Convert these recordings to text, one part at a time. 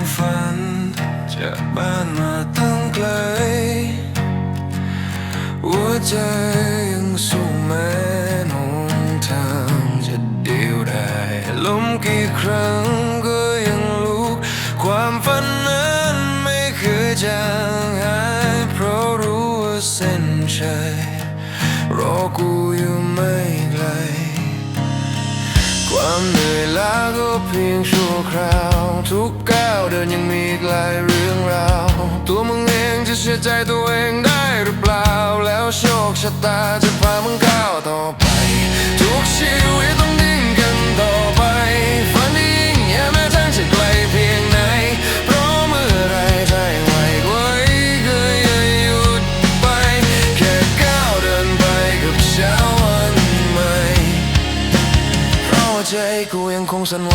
ความฝัน จากบ้านมาตั้งไกล หัวใจยังสู้แม้หนทางจะเดียวได้ ล้มกี่ครั้งก็ยังลุก ความฝันนั้นไม่เคยจางหาย เพราะรู้ว่าเส้นชัยรอกูอยู่ไม่ไกล ความเหนื่อยล้า เพียงชั่วคราว ทุกก้าวเดินยังมีอีกหลายเรื่องราว ตัวมึงเองจะเชื่อใจตัวเองได้หรือเปล่า แล้วโชคชะตาจะพามึง ใจกูยังคงสั่นไหว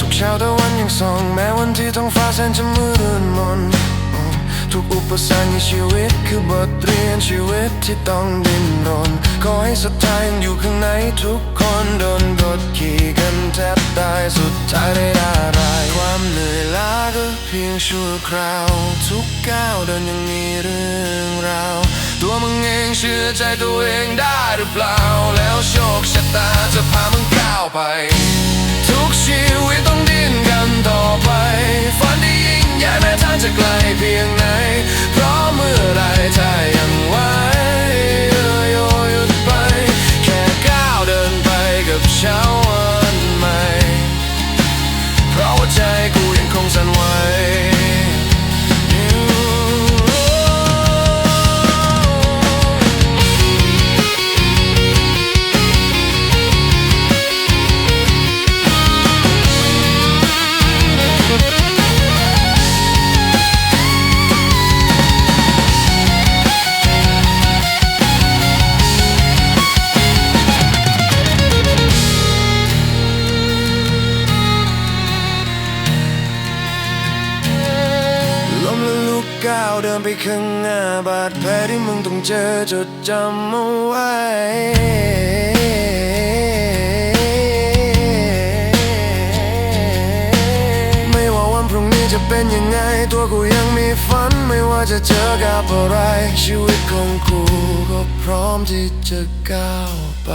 ทุกเช้าตะวันยังส่องแม้วันที่ท้องฟ้าแสนจะมืดมนทุกอุปสรรคในชีวิตคือบทเรียนชีวิตที่ต้องดิ้นรน ขอให้ศรัทธายังอยู่ข้างในทุกคนโดนกดขี่กันแทบตายสุดท้ายได้อะไรความเหนื่อยล้าก็เพียงชั่วคราว ทุกก้าวเดินยังมีเรื่องราว ตัวมึงเองเชื่อใจตัวเองได้หรือเปล่า แล้วโชคชะตาจะพามึงก้าวไปาวเดินไปข้างหน้าบาดแผลที่มึงต้องเจอจดจำเอาไว้ไม่ว่าวันพรุ่งนี้จะเป็นยังไง ตัวกูยังมีฝัน ไม่ว่าจะเจอกับอะไร ชีวิตของกูก็พร้อมที่จะก้าวไป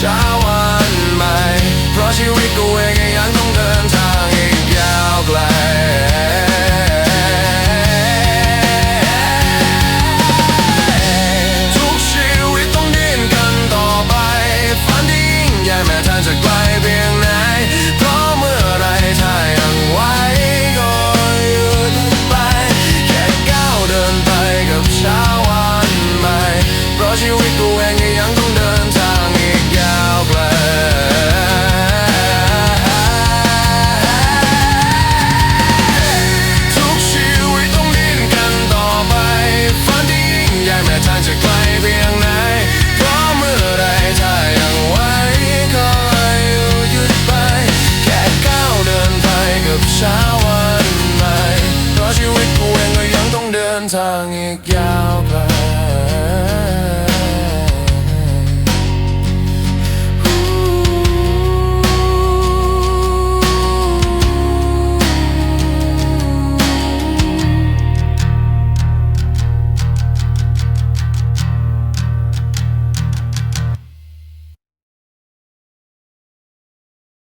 เช้าวันใหม่ เพราะชีวิตกูเอ วันให